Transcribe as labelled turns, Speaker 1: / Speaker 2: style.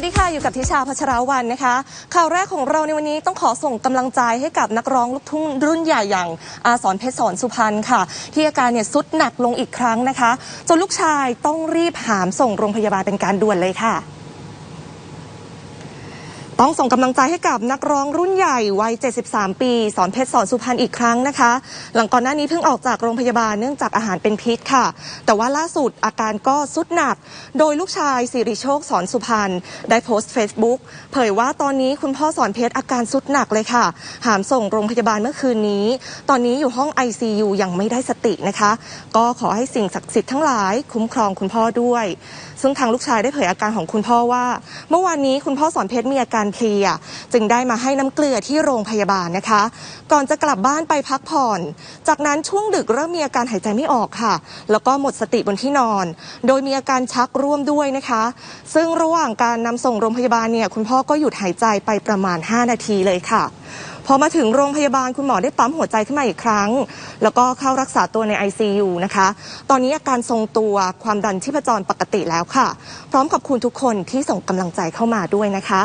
Speaker 1: วัสดีค่ะ อยู่กับทิชาพัชราวันนะคะ ข่าวแรกของเราในวันนี้ต้องขอส่งกำลังใจให้กับนักร้องลูกทุ่งรุ่นใหญ่อย่างอาสอนเพชรสอนสุพรรณค่ะ ที่อาการเนี่ยสุดหนักลงอีกครั้งนะคะ จนลูกชายต้องรีบหามส่งโรงพยาบาลเป็นการด่วนเลยค่ะ ต้องส่งกำลังใจให้กับนักร้องรุ่นใหญ่วัย 73 ปี สอนเพชรสอนสุพรรณอีกครั้งนะคะ หลังก่อนหน้านี้เพิ่งออกจากโรงพยาบาลเนื่องจากอาหารเป็นพิษค่ะ แต่ว่าล่าสุดอาการก็สุดหนัก โดยลูกชายสิริโชคสอนสุพรรณได้โพสต์ Facebook เผยว่าตอนนี้คุณพ่อสอนเพชรอาการสุดหนักเลยค่ะ หามส่งโรงพยาบาลเมื่อคืนนี้ ตอนนี้อยู่ห้อง ICU ยังไม่ได้สตินะคะ ก็ขอให้สิ่งศักดิ์สิทธิ์ทั้งหลาย คุ้มครองคุณพ่อด้วย ซึ่งทางลูกชายได้เผยอาการของคุณพ่อว่า เมื่อวานนี้คุณพ่อสอนเพชรมีอาการเพลีย จึงได้มาให้น้ำเกลือที่โรงพยาบาลนะคะ ก่อนจะกลับบ้านไปพักผ่อน จากนั้นช่วงดึกเริ่มมีอาการหายใจไม่ออกค่ะ แล้วก็หมดสติบนที่นอน โดยมีอาการชักร่วมด้วยนะคะ ซึ่งระหว่างการนำส่งโรงพยาบาลเนี่ยคุณพ่อก็หยุดหายใจไปประมาณ 5 นาทีเลยค่ะพอมาถึงโรงพยาบาลคุณหมอได้ปั๊มหัวใจขึ้นมาอีกครั้ง แล้วก็เข้ารักษาตัวใน ICU นะคะ ตอนนี้อาการทรงตัวความดันชีพจรปกติแล้วค่ะ พร้อมขอบคุณทุกคนที่ส่งกำลังใจเข้ามาด้วยนะคะ